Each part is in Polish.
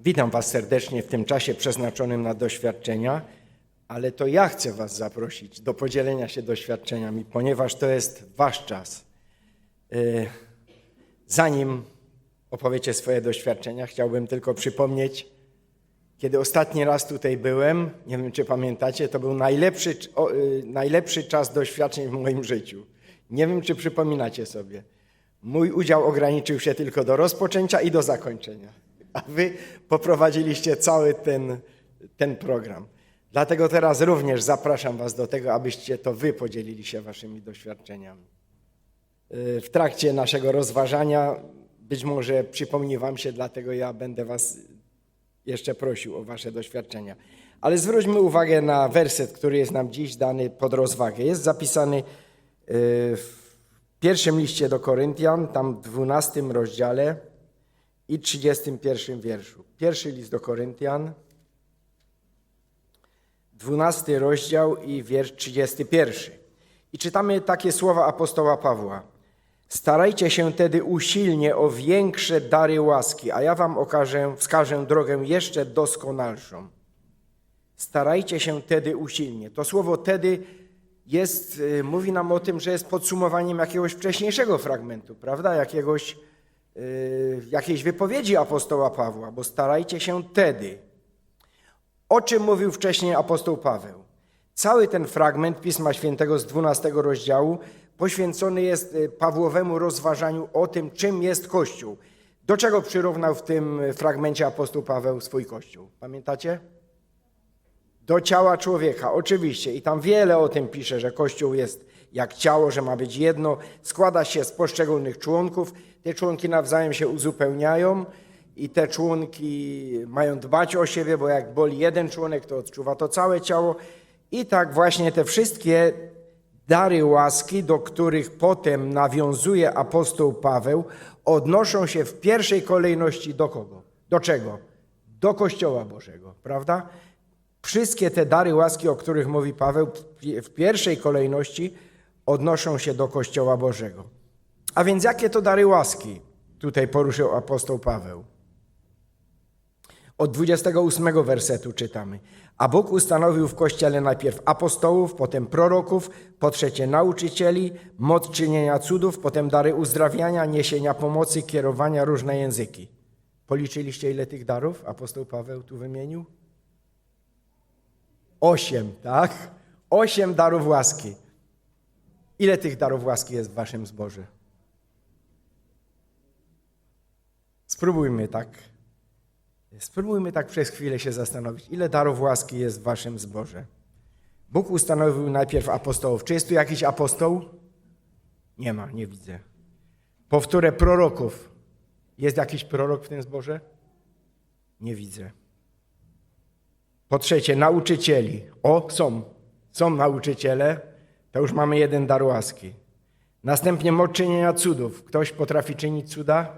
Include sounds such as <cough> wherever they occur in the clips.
Witam Was serdecznie w tym czasie przeznaczonym na doświadczenia, ale to ja chcę Was zaprosić do podzielenia się doświadczeniami, ponieważ to jest Wasz czas. Y, Zanim opowiecie swoje doświadczenia, chciałbym tylko przypomnieć, kiedy ostatni raz tutaj byłem, nie wiem czy pamiętacie, to był najlepszy, y, najlepszy czas doświadczeń w moim życiu. Nie wiem czy przypominacie sobie. Mój udział ograniczył się tylko do rozpoczęcia i do zakończenia, a wy poprowadziliście cały ten, ten program. Dlatego teraz również zapraszam was do tego, abyście to wy podzielili się waszymi doświadczeniami. Y, W trakcie naszego rozważania być może przypomni wam się, dlatego ja będę was jeszcze prosił o Wasze doświadczenia. Ale zwróćmy uwagę na werset, który jest nam dziś dany pod rozwagę. Jest zapisany y, w pierwszym liście do Koryntian, tam w 12 rozdziale i 31 wierszu. Pierwszy list do Koryntian, 12 rozdział i wiersz 31. I czytamy takie słowa apostoła Pawła. Starajcie się tedy usilnie o większe dary łaski, a ja wam okażę, wskażę drogę jeszcze doskonalszą. Starajcie się tedy usilnie. To słowo tedy jest, y, mówi nam o tym, że jest podsumowaniem jakiegoś wcześniejszego fragmentu, prawda? Jakiegoś, jakiejś wypowiedzi apostoła Pawła, bo starajcie się tedy. O czym mówił wcześniej apostoł Paweł? Cały ten fragment Pisma Świętego z 12 rozdziału poświęcony jest y, Pawłowemu rozważaniu o tym, czym jest Kościół. Do czego przyrównał w tym fragmencie apostoł Paweł swój Kościół? Pamiętacie? Do ciała człowieka, oczywiście. I tam wiele o tym pisze, że Kościół jest jak ciało, że ma być jedno, składa się z poszczególnych członków. Te członki nawzajem się uzupełniają i te członki mają dbać o siebie, bo jak boli jeden członek, to odczuwa to całe ciało. I tak właśnie te wszystkie dary łaski, do których potem nawiązuje apostoł Paweł, odnoszą się w pierwszej kolejności do kogo? Do czego? Do Kościoła Bożego, prawda? Wszystkie te dary łaski, o których mówi Paweł, w pierwszej kolejności odnoszą się do Kościoła Bożego. A więc jakie to dary łaski tutaj poruszył apostoł Paweł? Od 28 wersetu czytamy. A Bóg ustanowił w Kościele najpierw apostołów, potem proroków, po trzecie nauczycieli, moc czynienia cudów, potem dary uzdrawiania, niesienia pomocy, kierowania, różne języki. Policzyliście, ile tych darów apostoł Paweł tu wymienił? Osiem, tak? Osiem darów łaski. Ile tych darów łaski jest w waszym zborze? Spróbujmy tak. Spróbujmy tak przez chwilę się zastanowić, ile darów łaski jest w waszym zborze. Bóg ustanowił najpierw apostołów. Czy jest tu jakiś apostoł? Nie ma, nie widzę. Powtórę proroków. Jest jakiś prorok w tym zborze? Nie widzę. Po trzecie, nauczycieli. O, są. Są nauczyciele. To już mamy jeden dar łaski. Następnie moc czynienia cudów. Ktoś potrafi czynić cuda?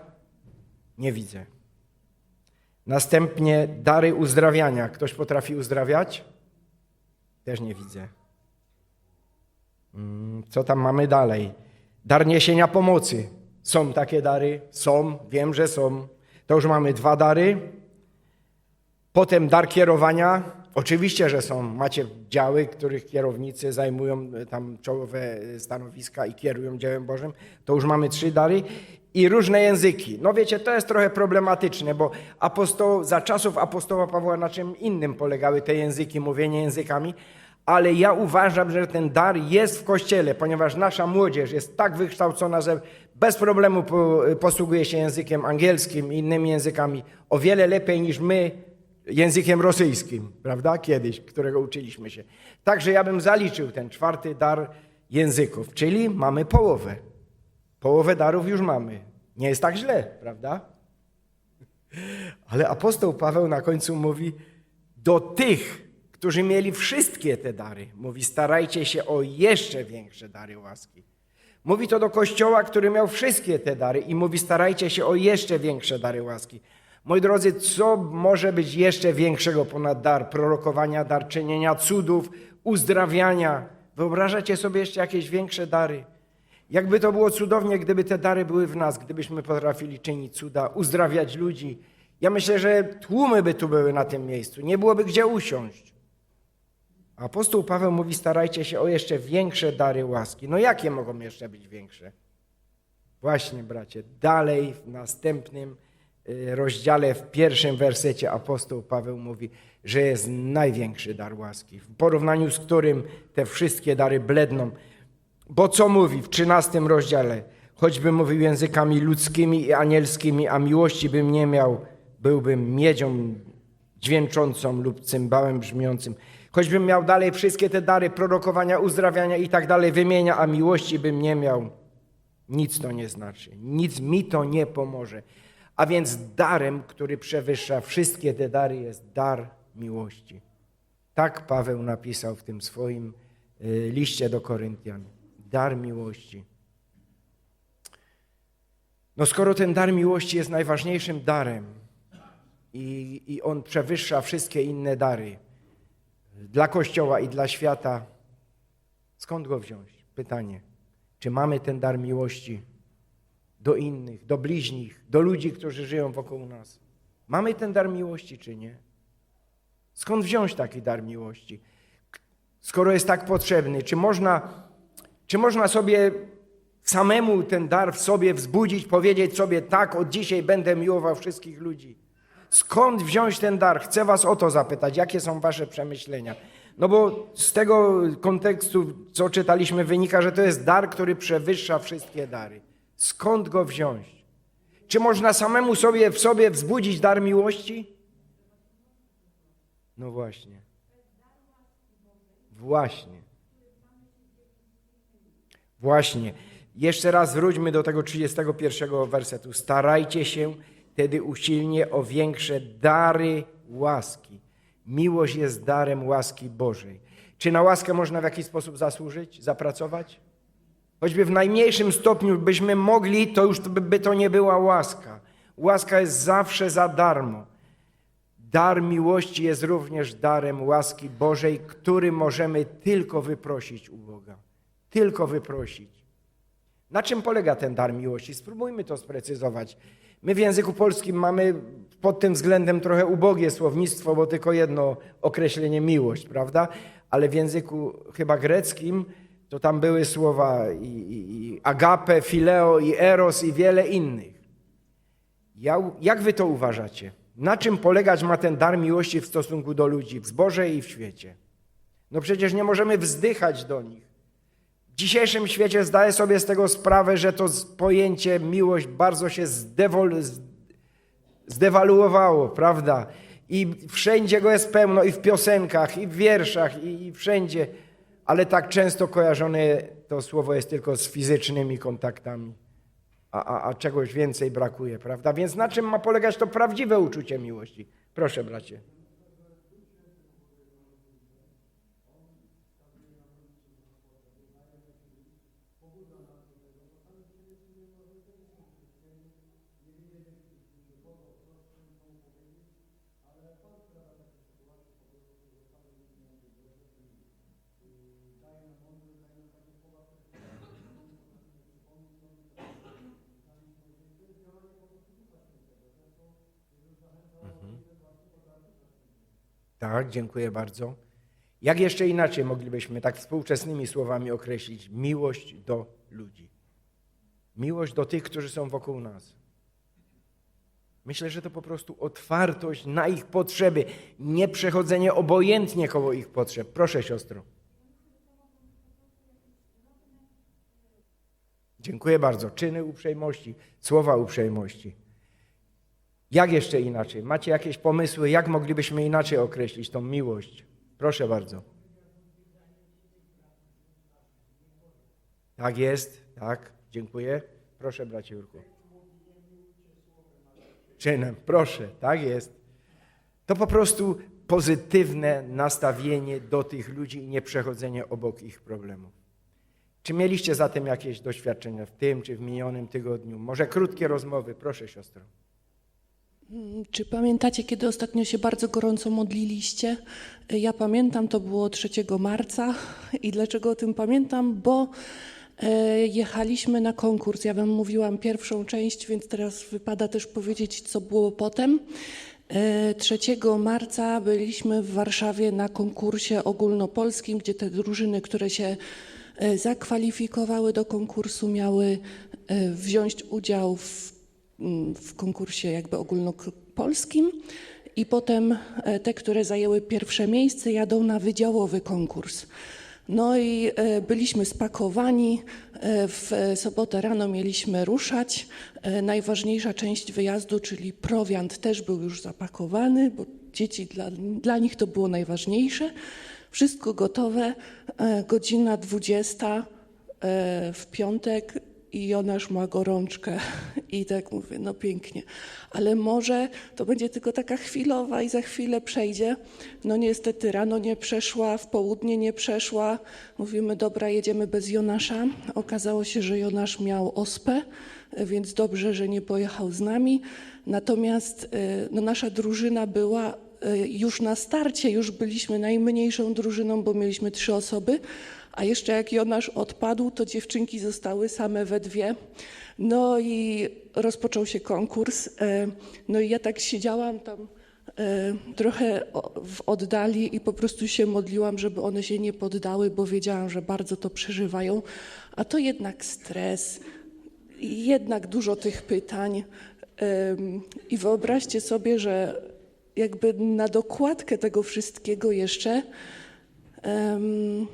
Nie widzę. Następnie dary uzdrawiania. Ktoś potrafi uzdrawiać? Też nie widzę. Mm, Co tam mamy dalej? Dar niesienia pomocy. Są takie dary? Są, wiem, że są. To już mamy dwa dary. Potem dar kierowania. Oczywiście, że są. Macie działy, których kierownicy zajmują e, tam czołowe e, stanowiska i kierują dziełem Bożym. To już mamy trzy dary. I różne języki. No wiecie, to jest trochę problematyczne, bo apostoł, za czasów apostoła Pawła na czym innym polegały te języki, mówienie językami, ale ja uważam, że ten dar jest w Kościele, ponieważ nasza młodzież jest tak wykształcona, że bez problemu po- posługuje się językiem angielskim i innymi językami o wiele lepiej niż my językiem rosyjskim, prawda? Kiedyś, którego uczyliśmy się. Także ja bym zaliczył ten czwarty dar języków, czyli mamy połowę. Połowę darów już mamy. Nie jest tak źle, prawda? Ale apostoł Paweł na końcu mówi do tych, którzy mieli wszystkie te dary. Mówi, starajcie się o jeszcze większe dary łaski. Mówi to do kościoła, który miał wszystkie te dary i mówi, starajcie się o jeszcze większe dary łaski. Moi drodzy, co może być jeszcze większego ponad dar prorokowania, dar czynienia cudów, uzdrawiania? Wyobrażacie sobie jeszcze jakieś większe dary? Jakby to było cudownie, gdyby te dary były w nas, gdybyśmy potrafili czynić cuda, uzdrawiać ludzi. Ja myślę, że tłumy by tu były na tym miejscu, nie byłoby gdzie usiąść. Apostoł Paweł mówi: starajcie się o jeszcze większe dary łaski. No jakie mogą jeszcze być większe? Właśnie, bracie, dalej w następnym rozdziale, w pierwszym wersecie apostoł Paweł mówi, że jest największy dar łaski, w porównaniu z którym te wszystkie dary bledną. Bo co mówi w trzynastym rozdziale? Choćbym mówił językami ludzkimi i anielskimi, a miłości bym nie miał, byłbym miedzią dźwięczącą lub cymbałem brzmiącym. Choćbym miał dalej wszystkie te dary prorokowania, uzdrawiania i tak dalej wymienia, a miłości bym nie miał, nic to nie znaczy. Nic mi to nie pomoże. A więc darem, który przewyższa wszystkie te dary, jest dar miłości. Tak Paweł napisał w tym swoim y, liście do Koryntian. Dar miłości. No skoro ten dar miłości jest najważniejszym darem i, i on przewyższa wszystkie inne dary dla Kościoła i dla świata, skąd go wziąć? Pytanie. Czy mamy ten dar miłości do innych, do bliźnich, do ludzi, którzy żyją wokół nas? Mamy ten dar miłości, czy nie? Skąd wziąć taki dar miłości? Skoro jest tak potrzebny, czy można, czy można sobie samemu ten dar w sobie wzbudzić, powiedzieć sobie tak, od dzisiaj będę miłował wszystkich ludzi? Skąd wziąć ten dar? Chcę was o to zapytać. Jakie są wasze przemyślenia? No bo z tego kontekstu, co czytaliśmy, wynika, że to jest dar, który przewyższa wszystkie dary. Skąd go wziąć? Czy można samemu sobie w sobie wzbudzić dar miłości? No właśnie. Właśnie. Właśnie. Jeszcze raz wróćmy do tego 31 wersetu. Starajcie się wtedy usilnie o większe dary łaski. Miłość jest darem łaski Bożej. Czy na łaskę można w jakiś sposób zasłużyć, zapracować? Choćby w najmniejszym stopniu byśmy mogli, to już by, to nie była łaska. Łaska jest zawsze za darmo. Dar miłości jest również darem łaski Bożej, który możemy tylko wyprosić u Boga. Tylko wyprosić. Na czym polega ten dar miłości? Spróbujmy to sprecyzować. My w języku polskim mamy pod tym względem trochę ubogie słownictwo, bo tylko jedno określenie miłość, prawda? Ale w języku chyba greckim to tam były słowa i, i, i agape, fileo, i eros i wiele innych. Ja, jak wy to uważacie? Na czym polegać ma ten dar miłości w stosunku do ludzi w zborze i w świecie? No przecież nie możemy wzdychać do nich. W dzisiejszym świecie zdaję sobie z tego sprawę, że to pojęcie miłość bardzo się zdewol, zdewaluowało, prawda? I wszędzie go jest pełno, i w piosenkach, i w wierszach, i, i wszędzie. Ale tak często kojarzone to słowo jest tylko z fizycznymi kontaktami, a, a, a czegoś więcej brakuje, prawda? Więc na czym ma polegać to prawdziwe uczucie miłości? Proszę, bracie. Tak, dziękuję bardzo. Jak jeszcze inaczej moglibyśmy tak współczesnymi słowami określić miłość do ludzi? Miłość do tych, którzy są wokół nas. Myślę, że to po prostu otwartość na ich potrzeby, nie przechodzenie obojętnie koło ich potrzeb. Proszę, siostro. Dziękuję bardzo. Czyny uprzejmości, słowa uprzejmości. Jak jeszcze inaczej? Macie jakieś pomysły, jak moglibyśmy inaczej określić tą miłość? Proszę bardzo. Tak jest, tak, dziękuję. Proszę, bracie Jurku. Czynem, proszę, tak jest. To po prostu pozytywne nastawienie do tych ludzi i nie przechodzenie obok ich problemów. Czy mieliście zatem jakieś doświadczenia w tym czy w minionym tygodniu? Może krótkie rozmowy, proszę siostro. Czy pamiętacie, kiedy ostatnio się bardzo gorąco modliliście? Ja pamiętam, to było 3 marca. I dlaczego o tym pamiętam? Bo e, jechaliśmy na konkurs. Ja Wam mówiłam pierwszą część, więc teraz wypada też powiedzieć, co było potem. E, 3 marca byliśmy w Warszawie na konkursie ogólnopolskim, gdzie te drużyny, które się e, zakwalifikowały do konkursu, miały e, wziąć udział w, w konkursie jakby ogólnopolskim. I potem e, te, które zajęły pierwsze miejsce, jadą na wydziałowy konkurs. No i e, byliśmy spakowani. E, W sobotę rano mieliśmy ruszać. Najważniejsza część wyjazdu, czyli prowiant, też był już zapakowany, bo dzieci dla, dla nich to było najważniejsze. Wszystko gotowe. Godzina 20 e, w piątek i Jonasz ma gorączkę. <laughs> I tak mówię, no pięknie. Ale może to będzie tylko taka chwilowa i za chwilę przejdzie. No niestety rano nie przeszła, w południe nie przeszła. Mówimy, dobra, jedziemy bez Jonasza. Okazało się, że Jonasz miał ospę, więc dobrze, że nie pojechał z nami. Natomiast e, no, nasza drużyna była już na starcie, już byliśmy najmniejszą drużyną, bo mieliśmy trzy osoby. A jeszcze jak Jonasz odpadł, to dziewczynki zostały same we dwie. No i rozpoczął się konkurs. E, No i ja tak siedziałam tam e, trochę w oddali i po prostu się modliłam, żeby one się nie poddały, bo wiedziałam, że bardzo to przeżywają. A to jednak stres, jednak dużo tych pytań. I wyobraźcie sobie, że jakby na dokładkę tego wszystkiego jeszcze em,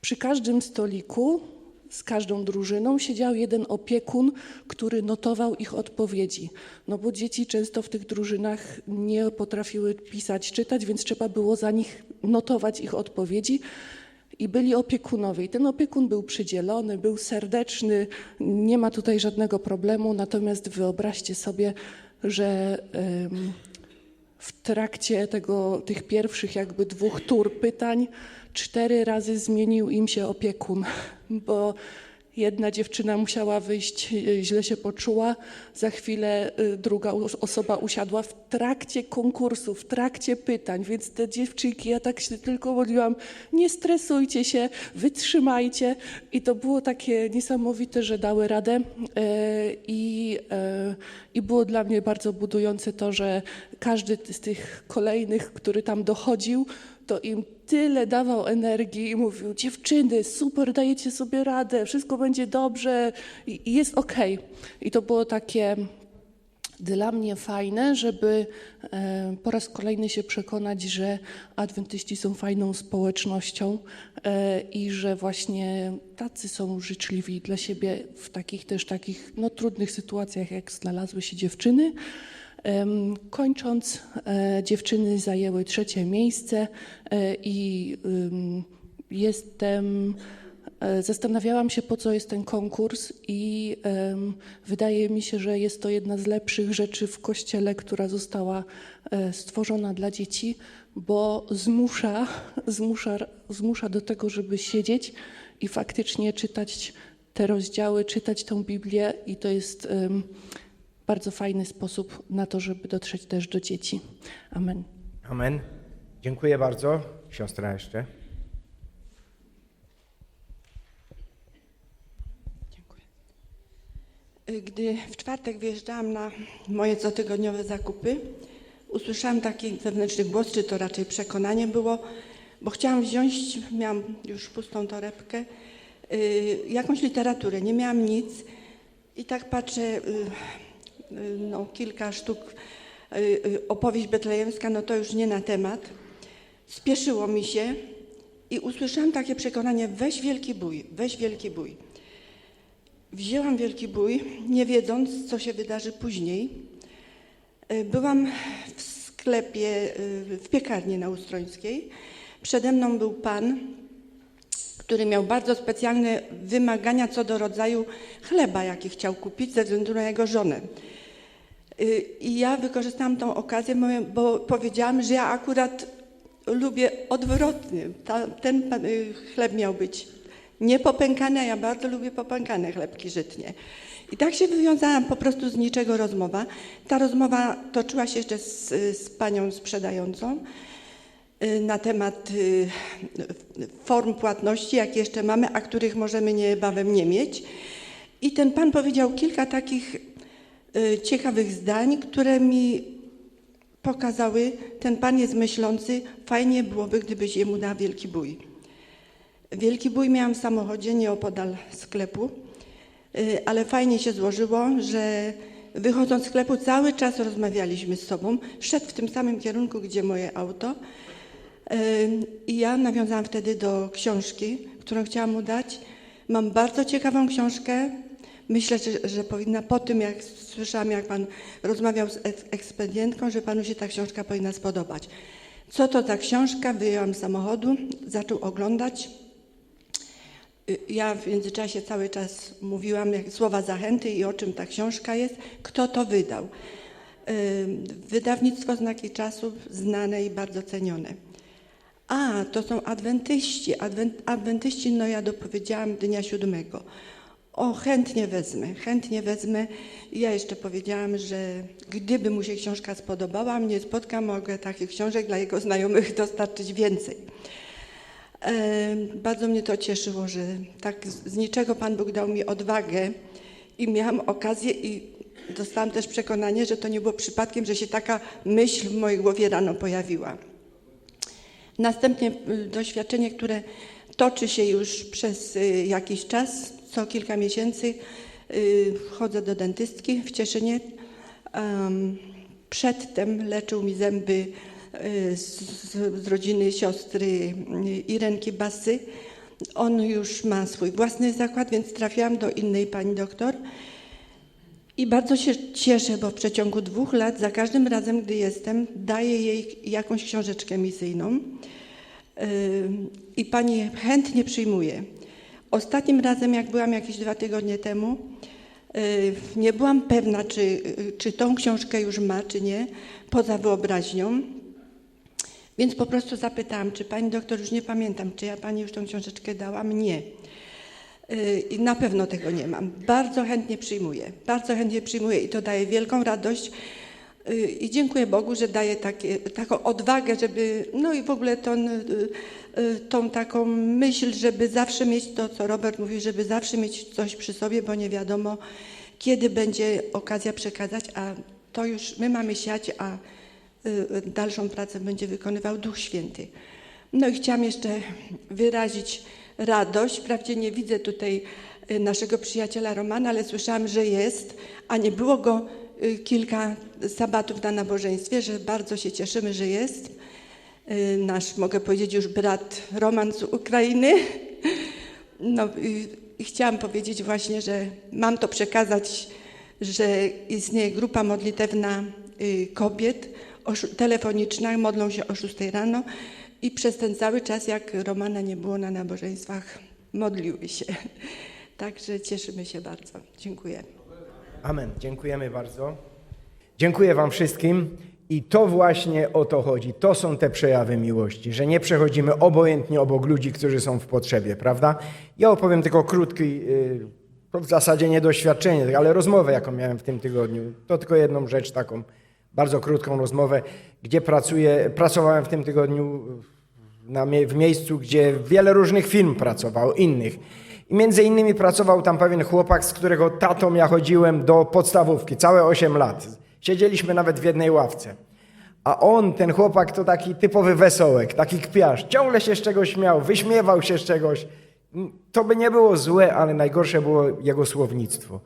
przy każdym stoliku z każdą drużyną siedział jeden opiekun, który notował ich odpowiedzi. No bo dzieci często w tych drużynach nie potrafiły pisać, czytać, więc trzeba było za nich notować ich odpowiedzi. I byli opiekunowie. I ten opiekun był przydzielony, był serdeczny, nie ma tutaj żadnego problemu. Natomiast wyobraźcie sobie, że w trakcie tego, tych pierwszych jakby dwóch tur pytań cztery razy zmienił im się opiekun, bo jedna dziewczyna musiała wyjść, y, źle się poczuła, za chwilę y, druga osoba usiadła w trakcie konkursu, w trakcie pytań, więc te dziewczynki, ja tak się tylko modliłam, nie stresujcie się, wytrzymajcie. I to było takie niesamowite, że dały radę e, i, e, i było dla mnie bardzo budujące to, że każdy z tych kolejnych, który tam dochodził, to im tyle dawał energii i mówił: Dziewczyny, super, dajecie sobie radę, wszystko będzie dobrze jest okej. I to było takie dla mnie fajne, żeby e, po raz kolejny się przekonać, że adwentyści są fajną społecznością e, i że właśnie tacy są życzliwi dla siebie w takich też takich no, trudnych sytuacjach, jak znalazły się dziewczyny. Kończąc, e, dziewczyny zajęły trzecie miejsce e, i jestem. e, Zastanawiałam się, po co jest ten konkurs, i wydaje mi się, że jest to jedna z lepszych rzeczy w kościele, która została stworzona dla dzieci, bo zmusza, zmusza, zmusza do tego, żeby siedzieć i faktycznie czytać te rozdziały, czytać tą Biblię, i to jest. Bardzo fajny sposób na to, żeby dotrzeć też do dzieci. Amen. Amen. Dziękuję bardzo. Siostra jeszcze. Gdy w czwartek wjeżdżałam na moje cotygodniowe zakupy, usłyszałam taki wewnętrzny głos, czy to raczej przekonanie było, bo chciałam wziąć, miałam już pustą torebkę, y, jakąś literaturę, nie miałam nic i tak patrzę, y, y, no, kilka sztuk, y, y, opowieść betlejemska, no to już nie na temat. Spieszyło mi się i usłyszałam takie przekonanie, weź wielki bój, weź wielki bój. Wzięłam wielki bój, nie wiedząc, co się wydarzy później. Y, Byłam w sklepie, y, w piekarni na Ustrońskiej. Przede mną był pan, który miał bardzo specjalne wymagania co do rodzaju chleba, jaki chciał kupić ze względu na jego żonę. Y, I ja wykorzystałam tą okazję, bo powiedziałam, że ja akurat lubię odwrotnie. Ta, ten y, chleb miał być niepopękany, a ja bardzo lubię popękane chlebki żytnie. I tak się wywiązałam po prostu z niczego rozmowa. Ta rozmowa toczyła się jeszcze z, z panią sprzedającą. Y, na temat y, form płatności, jakie jeszcze mamy, a których możemy niebawem nie mieć. I ten pan powiedział kilka takich y, ciekawych zdań, które mi pokazały, ten pan jest myślący, fajnie byłoby, gdybyś jemu dał wielki bój. Wielki bój miałam w samochodzie nieopodal sklepu, ale fajnie się złożyło, że wychodząc z sklepu cały czas rozmawialiśmy z sobą. Szedł w tym samym kierunku, gdzie moje auto. I ja nawiązałam wtedy do książki, którą chciałam mu dać. Mam bardzo ciekawą książkę. Myślę, że, że powinna po tym, jak słyszałam, jak pan rozmawiał z eks- ekspedientką, że panu się ta książka powinna spodobać. Co to za książka? Wyjęłam z samochodu, zaczął oglądać. Y, Ja w międzyczasie cały czas mówiłam słowa zachęty i o czym ta książka jest, kto to wydał. Wydawnictwo Znaki Czasu, znane i bardzo cenione. A, to są adwentyści. Adwen, adwentyści, no ja dopowiedziałam dnia siódmego. O, chętnie wezmę, chętnie wezmę. Ja jeszcze powiedziałam, że gdyby mu się książka spodobała, mnie spotka, mogę takich książek dla jego znajomych dostarczyć więcej. E, Bardzo mnie to cieszyło, że tak z z niczego Pan Bóg dał mi odwagę i miałam okazję i dostałam też przekonanie, że to nie było przypadkiem, że się taka myśl w mojej głowie rano pojawiła. Następnie y, doświadczenie, które toczy się już przez y, jakiś czas, co kilka miesięcy, y, chodzę do dentystki w Cieszynie. Em, Przedtem leczył mi zęby z, rodziny siostry Irenki Basy. On już ma swój własny zakład, więc trafiłam do innej pani doktor. I bardzo się cieszę, bo w przeciągu dwóch lat, za każdym razem, gdy jestem, daję jej jakąś książeczkę misyjną Ym, i pani chętnie przyjmuje. Ostatnim razem, jak byłam jakieś dwa tygodnie temu, y, nie byłam pewna, czy, czy tą książkę już ma, czy nie, poza wyobraźnią. Więc po prostu zapytałam, czy pani doktor, już nie pamiętam, czy ja pani już tą książeczkę dałam? Nie. Y, I na pewno tego nie mam. Bardzo chętnie przyjmuję. Bardzo chętnie przyjmuję i to daje wielką radość. Y, I dziękuję Bogu, że daje takie, taką odwagę, żeby, no i w ogóle tą, y, tą taką myśl, żeby zawsze mieć to, co Robert mówi, żeby zawsze mieć coś przy sobie, bo nie wiadomo, kiedy będzie okazja przekazać, a to już my mamy siać, a dalszą pracę będzie wykonywał Duch Święty. No i chciałam jeszcze wyrazić radość. Wprawdzie nie widzę tutaj y, naszego przyjaciela Romana, ale słyszałam, że jest, a nie było go y, kilka sabatów na nabożeństwie, że bardzo się cieszymy, że jest. Y, Nasz, mogę powiedzieć, już brat Roman z Ukrainy. <laughs> No chciałam powiedzieć właśnie, że mam to przekazać, że istnieje grupa modlitewna kobiet telefoniczna, modlą się o 6 rano i przez ten cały czas, jak Romana nie było na nabożeństwach, modliły się. <laughs> Także cieszymy się bardzo. Dziękuję. Amen. Dziękujemy bardzo. Dziękuję Wam wszystkim. I to właśnie o to chodzi. To są te przejawy miłości, że nie przechodzimy obojętnie obok ludzi, którzy są w potrzebie, prawda? Ja opowiem tylko krótki, to w zasadzie nie doświadczenie, ale rozmowę, jaką miałem w tym tygodniu. To tylko jedną rzecz taką, bardzo krótką rozmowę, gdzie pracuję, pracowałem w tym tygodniu na, w miejscu, gdzie wiele różnych firm pracowało, innych. I między innymi pracował tam pewien chłopak, z którego tatą ja chodziłem do podstawówki, całe 8 lat. Siedzieliśmy nawet w jednej ławce. A on, ten chłopak, to taki typowy wesołek, taki kpiarz. Ciągle się z czegoś śmiał, wyśmiewał się z czegoś. To by nie było złe, ale najgorsze było jego słownictwo.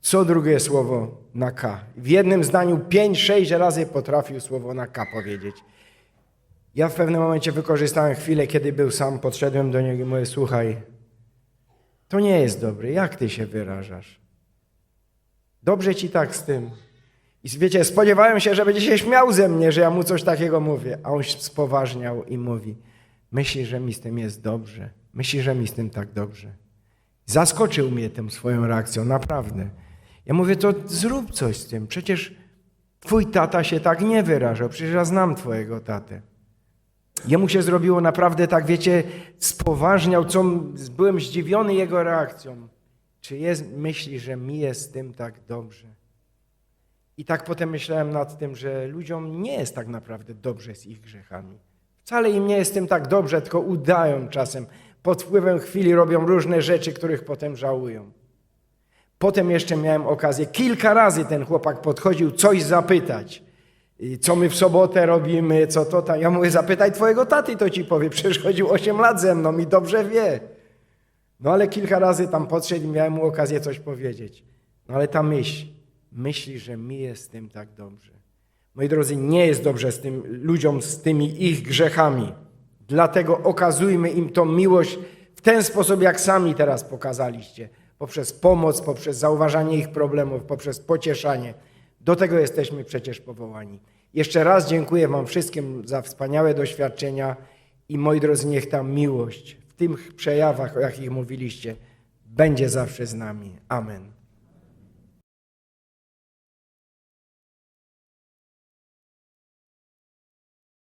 Co drugie słowo na K. W jednym zdaniu pięć, sześć razy potrafił słowo na K powiedzieć. Ja w pewnym momencie wykorzystałem chwilę, kiedy był sam, podszedłem do niego i mówię, słuchaj, to nie jest dobre, jak ty się wyrażasz? Dobrze ci tak z tym. I wiecie, spodziewałem się, że będzie się śmiał ze mnie, że ja mu coś takiego mówię, a on spoważniał i mówi, myśli, że mi z tym jest dobrze, myśli, że mi z tym tak dobrze. Zaskoczył mnie tą swoją reakcją, naprawdę. Ja mówię, to zrób coś z tym, przecież twój tata się tak nie wyrażał, przecież ja znam twojego tatę. Jemu się zrobiło naprawdę tak, wiecie, spoważniał, co byłem zdziwiony jego reakcją. Czy jest, myśli, że mi jest z tym tak dobrze? I tak potem myślałem nad tym, że ludziom nie jest tak naprawdę dobrze z ich grzechami. Wcale im nie jest z tym tak dobrze, tylko udają czasem. Pod wpływem chwili robią różne rzeczy, których potem żałują. Potem jeszcze miałem okazję, kilka razy ten chłopak podchodził coś zapytać. Co my w sobotę robimy, co to tam. Ja mówię, zapytaj twojego taty, to ci powie. Przecież chodził 8 lat ze mną i dobrze wie. No ale kilka razy tam podszedł i miałem mu okazję coś powiedzieć. No ale ta myśl, myśli, że mi jest z tym tak dobrze. Moi drodzy, nie jest dobrze z tym ludziom, z tymi ich grzechami. Dlatego okazujmy im tą miłość w ten sposób, jak sami teraz pokazaliście. Poprzez pomoc, poprzez zauważanie ich problemów, poprzez pocieszanie. Do tego jesteśmy przecież powołani. Jeszcze raz dziękuję Wam wszystkim za wspaniałe doświadczenia i moi drodzy, niech ta miłość w tych przejawach, o jakich mówiliście, będzie zawsze z nami. Amen.